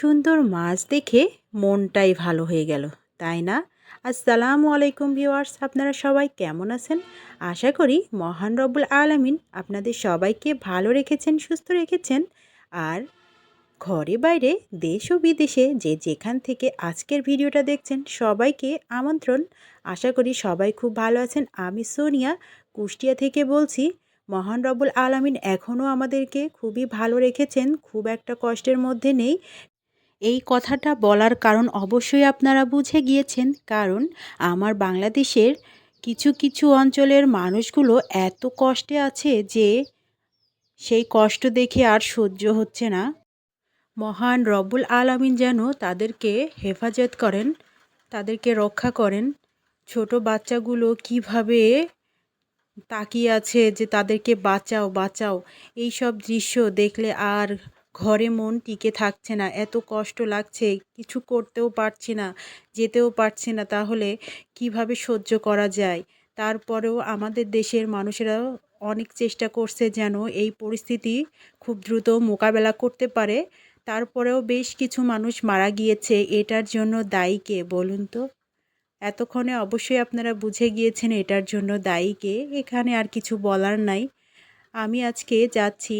সুন্দর মাছ দেখে মনটাই ভালো হয়ে গেল, তাই না? আসসালামু আলাইকুম ভিউয়ার্স, আপনারা সবাই কেমন আছেন? আশা করি মহান রব্বুল আলামিন আপনাদের সবাইকে ভালো রেখেছেন, সুস্থ রেখেছেন। আর ঘরে বাইরে দেশ ও বিদেশে যে যেখান থেকে আজকের ভিডিওটা দেখছেন, সবাইকে আমন্ত্রণ। আশা করি সবাই খুব ভালো আছেন। আমি সোনিয়া, কুষ্টিয়া থেকে বলছি, মহান রব্বুল আলামিন এখনও আমাদেরকে খুবই ভালো রেখেছেন, খুব একটা কষ্টের মধ্যে নেই। এই কথাটা বলার কারণ অবশ্যই আপনারা বুঝে গিয়েছেন, কারণ আমার বাংলাদেশের কিছু কিছু অঞ্চলের মানুষগুলো এত কষ্টে আছে যে সেই কষ্ট দেখে আর সহ্য হচ্ছে না। মহান রব্বুল আলামিন যেন তাদেরকে হেফাজত করেন, তাদেরকে রক্ষা করেন। ছোট বাচ্চাগুলো কীভাবে তাকিয়ে আছে যে তাদেরকে বাঁচাও বাঁচাও। এই সব দৃশ্য দেখলে আর ঘরে মন টিকে থাকছে না, এত কষ্ট লাগছে, কিছু করতেও পারছি না, যেতেও পারছি না, তাহলে কীভাবে সহ্য করা যায়? তারপরেও আমাদের দেশের মানুষেরা অনেক চেষ্টা করছে যেন এই পরিস্থিতি খুব দ্রুত মোকাবেলা করতে পারে। তারপরেও বেশ কিছু মানুষ মারা গিয়েছে, এটার জন্য দায়ী কে বলুন তো? এতক্ষণে অবশ্যই আপনারা বুঝে গিয়েছেন এটার জন্য দায়ী কে, এখানে আর কিছু বলার নাই। আমি আজকে যাচ্ছি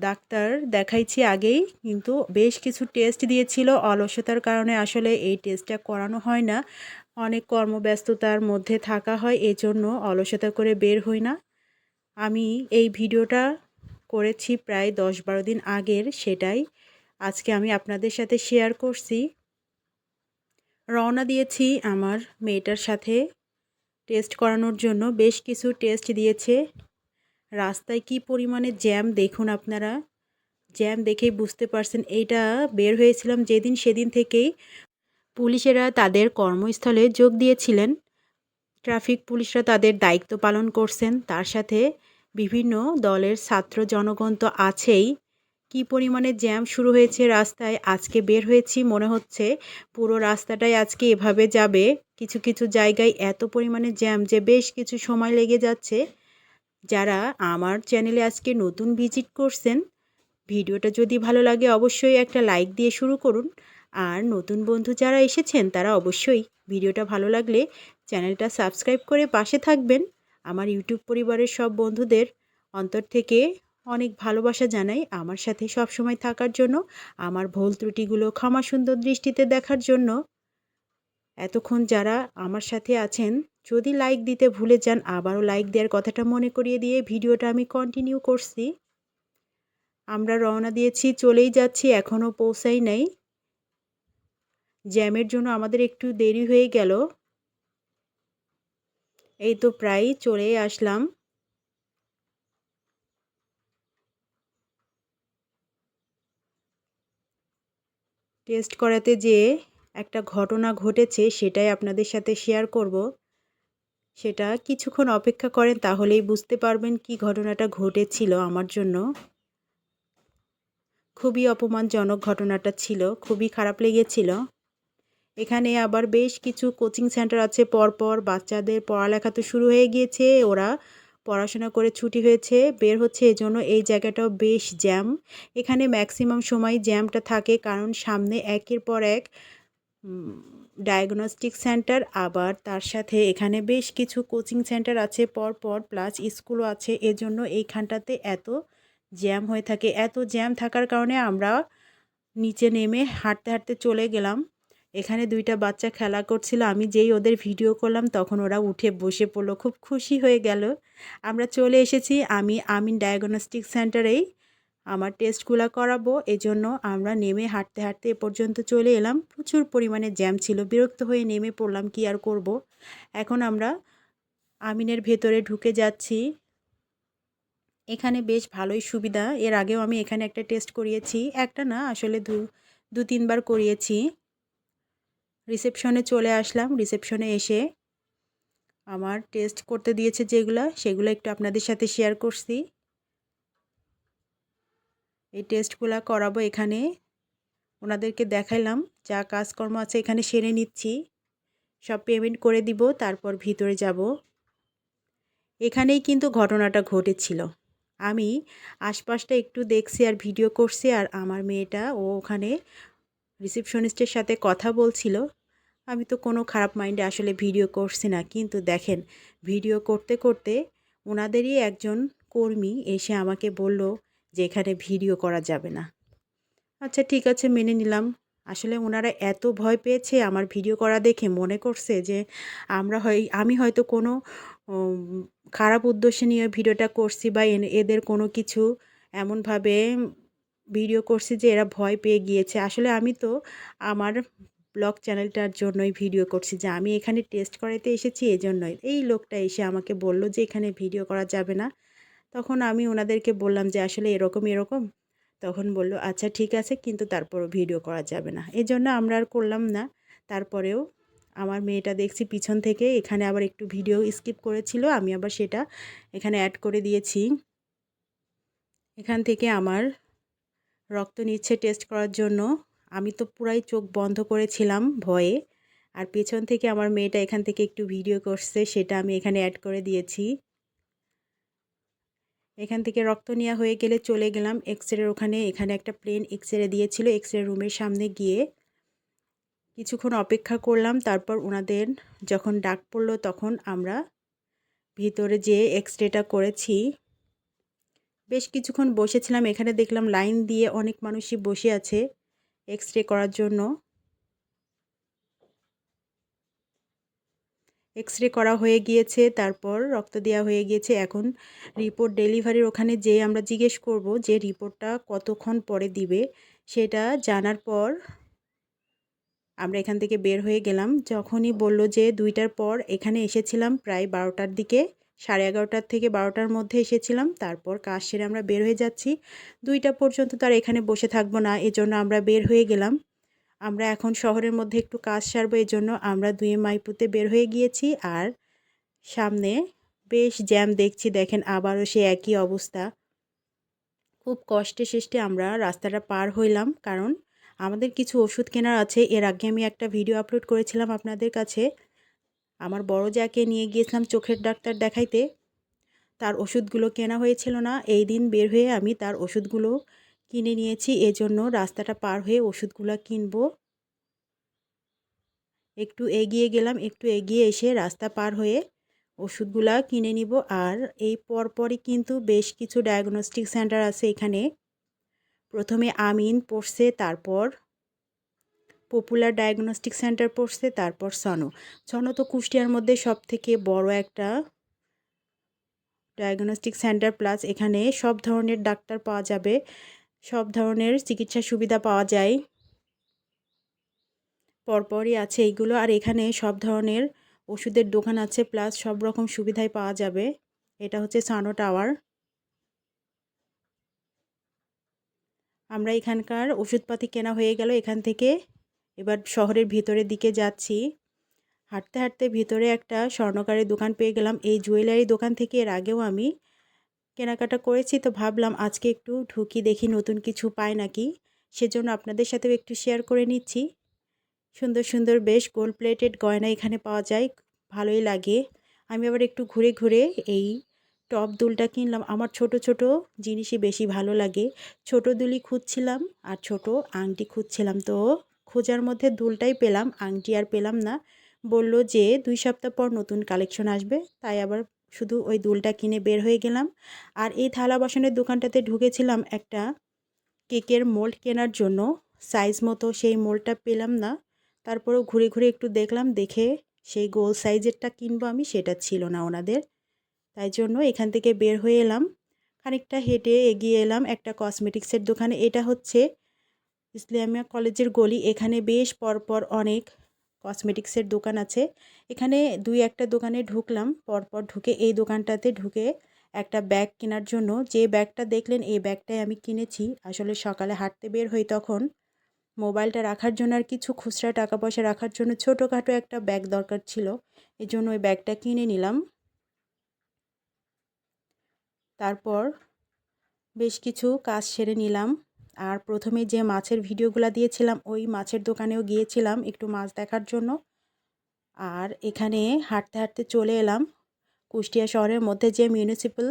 ডাক্তার দেখাইছি আগেই, কিন্তু বেশ কিছু টেস্ট দিয়েছিল। অলসতার কারণে আসলে এই টেস্টটা করানো হয় না। অনেক কর্মব্যস্ততার মধ্যে থাকা হয়, এজন্য অলসতা করে বের হই না। আমি এই ভিডিওটা করেছি প্রায় দশ বারো দিন আগের সেটাই। আজকে আমি আপনাদের সাথে শেয়ার করছি। রওনা দিয়েছি আমার মেয়েটার সাথে টেস্ট করানোর জন্য। বেশ কিছু টেস্ট দিয়েছে। রাস্তায় কি পরিমাণে জ্যাম দেখুন আপনারা? জ্যাম দেখেই বুঝতে পারছেন, এইটা বের হয়েছিলাম যেদিন সেদিন থেকেই। পুলিশেরা তাদের কর্মস্থলে যোগ দিয়েছিলেন। ট্রাফিক পুলিশরা তাদের দায়িত্ব পালন করছেন। তার সাথে বিভিন্ন দলের ছাত্র জনগণ তো আছেই। কি পরিমাণে জ্যাম শুরু হয়েছে রাস্তায়? আজকে বের হয়েছি মনে হচ্ছে পুরো রাস্তাটাই আজকে এভাবে যাবে। কিছু কিছু জায়গায় এত পরিমাণে জ্যাম যে বেশ কিছু সময় লেগে যাচ্ছে। যারা আমার চ্যানেলে আজকে নতুন ভিজিট করছেন, ভিডিওটা যদি ভালো লাগে অবশ্যই একটা লাইক দিয়ে শুরু করুন। আর নতুন বন্ধু যারা এসেছেন, তারা অবশ্যই ভিডিওটা ভালো লাগলে চ্যানেলটা সাবস্ক্রাইব করে পাশে থাকবেন। আমার ইউটিউব পরিবারের সব বন্ধুদের অন্তর থেকে অনেক ভালোবাসা জানাই আমার সাথে সব সময় থাকার জন্য, আমার ভুল ত্রুটিগুলো ক্ষমা সুন্দর দৃষ্টিতে দেখার জন্য। এতক্ষণ যারা আমার সাথে আছেন যদি লাইক দিতে ভুলে যান, আবারও লাইক দেওয়ার কথাটা মনে করিয়ে দিয়ে ভিডিওটা আমি কন্টিনিউ করছি। আমরা রওনা দিয়েছি, চলেই যাচ্ছি এখনও পৌঁছাই নাই। জ্যামের জন্য আমাদের একটু দেরি হয়ে গেল। এই তো প্রায় চলে আসলাম। টেস্ট করাতে যে একটা ঘটনা ঘটেছে, সেটাই আপনাদের সাথে শেয়ার করব। সেটা কিছুক্ষণ অপেক্ষা করেন তাহলেই বুঝতে পারবেন কি ঘটনাটা ঘটেছিল আমার জন্য। খুবই অপমানজনক ঘটনাটা ছিল, খুবই খারাপ লেগেছিল। এখানে আবার বেশ কিছু কোচিং সেন্টার আছে, পরপর বাচ্চাদের পড়ালেখা তো শুরু হয়ে গিয়েছে, ওরা পড়াশোনা করে ছুটি হয়েছে, বের হচ্ছে এজন্য এই জায়গাটাও বেশ জ্যাম। এখানে ম্যাক্সিমাম সময় জ্যামটা থাকে কারণ সামনে একের পর এক ডায়াগনস্টিক সেন্টার আবার তার সাথে এখানে বেশ কিছু কোচিং সেন্টার আছে পর পর প্লাস স্কুলও আছে। এজন্য এইখানটাতে এত জ্যাম হয়ে থাকে। এত জ্যাম থাকার কারণে আমরা নিচে নেমে হাঁটতে হাঁটতে চলে গেলাম। এখানে দুইটা বাচ্চা খেলা করছিল। আমি যেই ওদের ভিডিও করলাম, তখন ওরা উঠে বসে পড়ল। খুব খুশি হয়ে গেল। আমরা চলে এসেছি। আমি, আমিন ডায়াগনস্টিক সেন্টারেই আমার টেস্টগুলো করাবো, এজন্য আমরা নেমে হাঁটতে হাঁটতে এ পর্যন্ত চলে এলাম। প্রচুর পরিমাণে জ্যাম ছিল, বিরক্ত হয়ে নেমে পড়লাম, কি আর করব। এখন আমরা আমিনের ভেতরে ঢুকে যাচ্ছি। এখানে বেশ ভালোই সুবিধা, এর আগেও আমি এখানে একটা টেস্ট করিয়েছি, একটা না, আসলে দু দু তিনবার করিয়েছি। রিসেপশনে চলে আসলাম, রিসেপশনে এসে আমার টেস্ট করতে দিয়েছে যেগুলো, সেগুলো একটু আপনাদের সাথে শেয়ার করছি। এই টেস্টগুলো করাবো এখানে। ওনাদেরকে দেখাইলাম, যা কাজকর্ম আছে এখানে সেরে নিচ্ছি। সব পেমেন্ট করে দিব, তারপর ভিতরে যাব। এখানেই কিন্তু ঘটনাটা ঘটেছিল। আমি আশপাশটা একটু দেখছি আর ভিডিও করছি আর আমার মেয়েটা, ও ওখানে রিসিপশনিস্টের সাথে কথা বলছিল। আমি তো কোনো খারাপ মাইন্ডে আসলে ভিডিও করছি না, কিন্তু দেখেন ভিডিও করতে করতে ওনাদেরই একজন কর্মী এসে আমাকে বলল যে এখানে ভিডিও করা যাবে না। আচ্ছা ঠিক আছে, মেনে নিলাম। আসলে ওনারা এত ভয় পেয়েছে আমার ভিডিও করা দেখে মনে করছে যে আমরা হয়, আমি হয়তো কোনো খারাপ উদ্দেশ্যে নিয়ে ভিডিওটা করছি বা এদের কোনো কিছু এমনভাবে ভিডিও করছি যে এরা ভয় পেয়ে গিয়েছে। আসলে আমি তো আমার ব্লগ চ্যানেলটার জন্যই ভিডিও করছি যে আমি এখানে টেস্ট করাইতে এসেছি এই জন্যই এই লোকটা এসে আমাকে বলল যে এখানে ভিডিও করা যাবে না। তখন আমি ওনাদেরকে বললাম যে, আসলে এরকম এরকম? তখন বলল আচ্ছা ঠিক আছে, কিন্তু তারপরও ভিডিও করা যাবে না। এই জন্য আমরা আর করলাম না। তারপরেও আমার মেয়েটা দেখছি পিছন থেকে, এখানে আবার একটু ভিডিও স্কিপ করেছিল, আমি আবার সেটা এখানে অ্যাড করে দিয়েছি। এখান থেকে আমার রক্ত নিচ্ছে টেস্ট করার জন্য। আমি তো পুরাই চোখ বন্ধ করেছিলাম ভয়ে। আর পেছন থেকে আমার মেয়েটা এখান থেকে একটু ভিডিও করছে, সেটা আমি এখানে অ্যাড করে দিয়েছি। এখান থেকে রক্ত নেওয়া হয়ে গেলে চলে গেলাম এক্স ওখানে। এখানে একটা প্লেন এক্স রে দিয়েছিল এক্স রে রুমের সামনে গিয়ে কিছুক্ষণ অপেক্ষা করলাম। তারপর ওনাদের যখন ডাক পড়ল তখন আমরা ভিতরে যে এক্স রেটা করেছি। বেশ কিছুক্ষণ বসেছিলাম। এখানে দেখলাম লাইন দিয়ে অনেক মানুষই বসে আছে এক্স রে করার জন্য। এক্স রে করা হয়ে গিয়েছে, তারপর রক্ত দেওয়া হয়ে গিয়েছে। এখন রিপোর্ট ডেলিভারির ওখানে যে আমরা জিজ্ঞেস করব যে রিপোর্টটা কতক্ষণ পরে দিবে, সেটা জানার পর আমরা এখান থেকে বের হয়ে গেলাম। যখনই বলল যে দুইটার পর এখানে এসেছিলাম প্রায় বারোটার দিকে, সাড়ে এগারোটার থেকে বারোটার মধ্যে এসেছিলাম, তারপর কাজ সেরে আমরা বের হয়ে যাচ্ছি। দুইটা পর্যন্ত তার এখানে বসে থাকব না, এজন্য আমরা বের হয়ে গেলাম। আমরা এখন শহরের মধ্যে একটু কাজ সারবো এই জন্য আমরা দুয়ে মাইপুতে বের হয়ে গিয়েছি। আর সামনে বেশ জ্যাম দেখছি, দেখেন আবারও সে একই অবস্থা। খুব কষ্টে শেষ্টে আমরা রাস্তাটা পার হইলাম, কারণ আমাদের কিছু ওষুধ কেনার আছে। এর আগে আমি একটা ভিডিও আপলোড করেছিলাম আপনাদের কাছে। আমার বড় যাকে নিয়ে গিয়েছিলাম চোখের ডাক্তার দেখাইতে, তার ওষুধগুলো কেনা হয়েছিল না। এই দিন বের হয়ে আমি তার ওষুধগুলো কিনে নিয়েছি, এজন্য রাস্তাটা পার হয়ে ওষুধগুলো কিনব। একটু এগিয়ে গেলাম, একটু এগিয়ে এসে রাস্তা পার হয়ে ওষুধগুলা কিনে নিব। আর এই পরপরই কিন্তু বেশ কিছু ডায়াগনস্টিক সেন্টার আছে এখানে। প্রথমে আমিন পড়ছে, তারপর পপুলার ডায়াগনস্টিক সেন্টার পড়ছে, তারপর সনো। সনো তো কুষ্টিয়ার মধ্যে সব থেকে বড় একটা ডায়াগনস্টিক সেন্টার প্লাস এখানে সব ধরনের ডাক্তার পাওয়া যাবে। সব ধরনের চিকিৎসা সুবিধা পাওয়া যায়। পরপরই আছে এইগুলো। আর এখানে সব ধরনের ওষুধের দোকান আছে, প্লাস সব রকম সুবিধাই পাওয়া যাবে। এটা হচ্ছে সানো টাওয়ার। আমরা এখানকার ওষুধপাতি কেনা হয়ে গেল এখান থেকে। এবার শহরের ভিতরের দিকে যাচ্ছি। হাঁটতে হাঁটতে ভিতরে একটা স্বর্ণকারের দোকান পেয়ে গেলাম। এই জুয়েলারি দোকান থেকে এর আগেও আমি কেনাকাটা করেছি, তো ভাবলাম আজকে একটু ঢুকি, দেখি নতুন কিছু পাই নাকি। সেজন্য আপনাদের সাথেও একটু শেয়ার করে নিচ্ছি। সুন্দর সুন্দর, বেশ গোল্ড প্লেটেড গয়না এখানে পাওয়া যায়, ভালোই লাগে। আমি আবার একটু ঘুরে ঘুরে এই টপ দুলটা কিনলাম। আমার ছোট ছোট জিনিসই বেশি ভালো লাগে। ছোট দুলি খুঁজছিলাম আর ছোট আংটি খুঁজছিলাম, তো খোঁজার মধ্যে দুলটাই পেলাম, আংটি আর পেলাম না। বলল যে দুই সপ্তাহ পর নতুন কালেকশন আসবে, তাই আবার শুধু ওই দুলটা কিনে বের হয়ে গেলাম। আর এই থালা বাসনের দোকানটাতে ঢুকেছিলাম একটা কেকের মোল্ড কেনার জন্য। সাইজ মতো সেই মোল্ডটা পেলাম না। তারপরেও ঘুরে ঘুরে একটু দেখলাম, দেখে সেই গোল সাইজেরটা কিনবো আমি, সেটা ছিল না ওনাদের। তাই জন্য এখান থেকে বের হয়ে এলাম। খানিকটা হেঁটে এগিয়ে এলাম একটা কসমেটিক্সের দোকানে। এটা হচ্ছে ইসলামিয়া কলেজের গলি। এখানে বেশ পরপর অনেক কসমেটিক্সের দোকান আছে। এখানে দুই একটা দোকানে ঢুকলাম, পরপর ঢুকে এই দোকানটাতে ঢুকে একটা ব্যাগ কেনার জন্য। যে ব্যাগটা দেখলেন, এই ব্যাগটাই আমি কিনেছি। আসলে সকালে হাঁটতে বের হই তখন। মোবাইলটা রাখার জন্য আর কিছু খুচরা টাকা পয়সা রাখার জন্য ছোটোখাটো একটা ব্যাগ দরকার ছিল। এই জন্য ওই ব্যাগটা কিনে নিলাম। তারপর বেশ কিছু কাজ সেরে নিলাম। আর প্রথমে যে মাছের ভিডিওগুলো দিয়েছিলাম, ওই মাছের দোকানেও গিয়েছিলাম একটু মাছ দেখার জন্য। আর এখানে হাঁটতে হাঁটতে চলে এলাম। কুষ্টিয়া শহরের মধ্যে যে মিউনিসিপ্যাল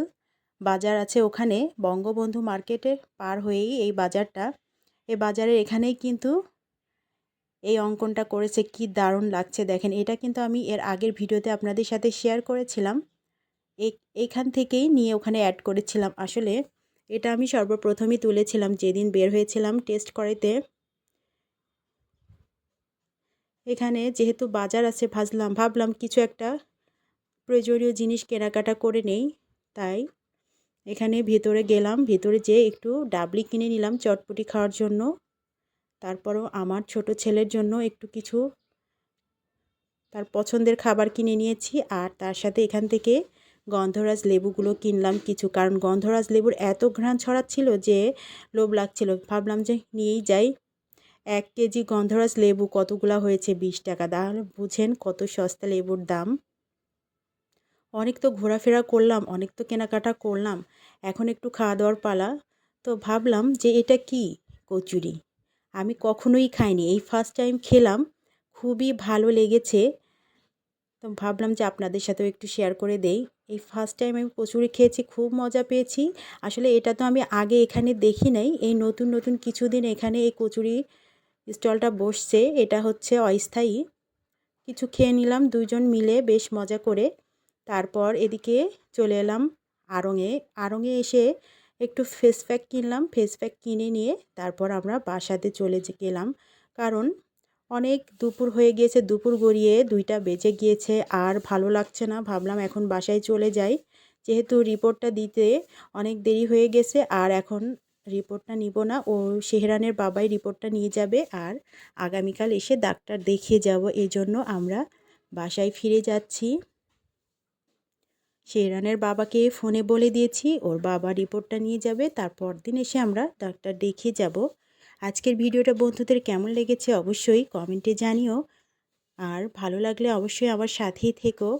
বাজার আছে, ওখানে বঙ্গবন্ধু মার্কেটের পার হয়েই এই বাজারটা। এই বাজারের এখানেই কিন্তু এই অঙ্কনটা করেছে, কি দারুণ লাগছে দেখেন। এটা কিন্তু আমি এর আগের ভিডিওতে আপনাদের সাথে শেয়ার করেছিলাম। এইখান থেকেই নিয়ে ওখানে অ্যাড করেছিলাম। আসলে এটা আমি সর্বপ্রথমই তুলেছিলাম যেদিন বের হয়েছিলাম টেস্ট করাইতে। এখানে যেহেতু বাজার আছে, ভাজলাম, ভাবলাম কিছু একটা প্রয়োজনীয় জিনিস কেনাকাটা করে নেই, তাই এখানে ভেতরে গেলাম, ভেতরে যেয়ে একটু ডাবলি কিনে নিলাম চটপটি খাওয়ার জন্য। তারপরও আমার ছোট ছেলের জন্য একটু কিছু তার পছন্দের খাবার কিনে নিয়েছি আর তার সাথে এখান থেকে গন্ধরাজ লেবুগুলো কিনলাম কিছু, কারণ গন্ধরাজ লেবুর এত ঘ্রাণ ছড়াচ্ছিল যে লোভ লাগছিল। ভাবলাম যে নিয়েই যাই। এক কেজি গন্ধরাজ লেবু কতগুলা হয়েছে? বিশ টাকা। তাহলে বুঝেন কত সস্তা লেবুর দাম। অনেক তো ঘোরাফেরা করলাম, অনেক তো কেনাকাটা করলাম, এখন একটু খাওয়া দাওয়ার পালা। তো ভাবলাম যে এটা কি? কচুরি। আমি কখনোই খাইনি। এই ফার্স্ট টাইম খেলাম, খুবই ভালো লেগেছে। তো ভাবলাম যে আপনাদের সাথেও একটু শেয়ার করে দেই। এই ফার্স্ট টাইম আমি কচুরি খেয়েছি, খুব মজা পেয়েছি। আসলে এটা তো আমি আগে এখানে দেখি নাই। এই নতুন নতুন কিছুদিন এখানে এই কচুরি স্টলটা বসছে। এটা হচ্ছে অস্থায়ী। কিছু খেয়ে নিলাম দুজন মিলে বেশ মজা করে। তারপর এদিকে চলে এলাম আড়ঙে। আড়ঙে এসে একটু ফেস প্যাক কিনলাম। ফেস প্যাক কিনে নিয়ে তারপর আমরা বাসাতে চলে গেলাম। কারণ অনেক দুপুর হয়ে গিয়েছে, দুপুর গড়িয়ে দুইটা বেজে গিয়েছে আর ভালো লাগছে না। ভাবলাম এখন বাসায় চলে যাই। যেহেতু রিপোর্টটা দিতে অনেক দেরি হয়ে গেছে আর এখন রিপোর্টটা নিব না। ও শেহরানের বাবাই রিপোর্টটা নিয়ে যাবে আর আগামীকাল এসে ডাক্তার দেখিয়ে যাব। এই জন্য আমরা বাসায় ফিরে যাচ্ছি। শেহরানের বাবাকে ফোনে বলে দিয়েছি, ওর বাবা রিপোর্টটা নিয়ে যাবে, তারপর দিন এসে আমরা ডাক্তার দেখিয়ে যাব। আজকের ভিডিওটা বন্ধুদের কেমন লেগেছে অবশ্যই কমেন্টে জানিও। আর ভালো লাগলে অবশ্যই আমার সাথেই থেকো।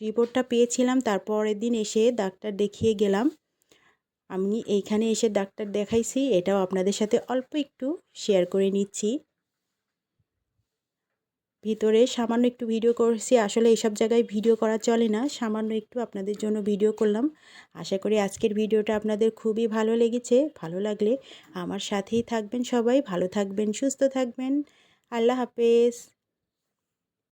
রিপোর্টটা পেয়েছিলাম, তারপরের দিন এসে ডাক্তার দেখিয়ে গেলাম। আমি এইখানে এসে ডাক্তার দেখাইছি, এটাও আপনাদের সাথে অল্প একটু শেয়ার করে নিচ্ছি। ভিতরে সামান্য একটু ভিডিও করছি। আসলে এইসব জায়গায় ভিডিও করা চলে না। সামান্য একটু আপনাদের জন্য ভিডিও করলাম। আশা করি আজকের ভিডিওটা আপনাদের খুবই ভালো লেগেছে। ভালো লাগলে আমার সাথেই থাকবেন সবাই। ভালো থাকবেন, সুস্থ থাকবেন। আল্লাহ হাফেজ।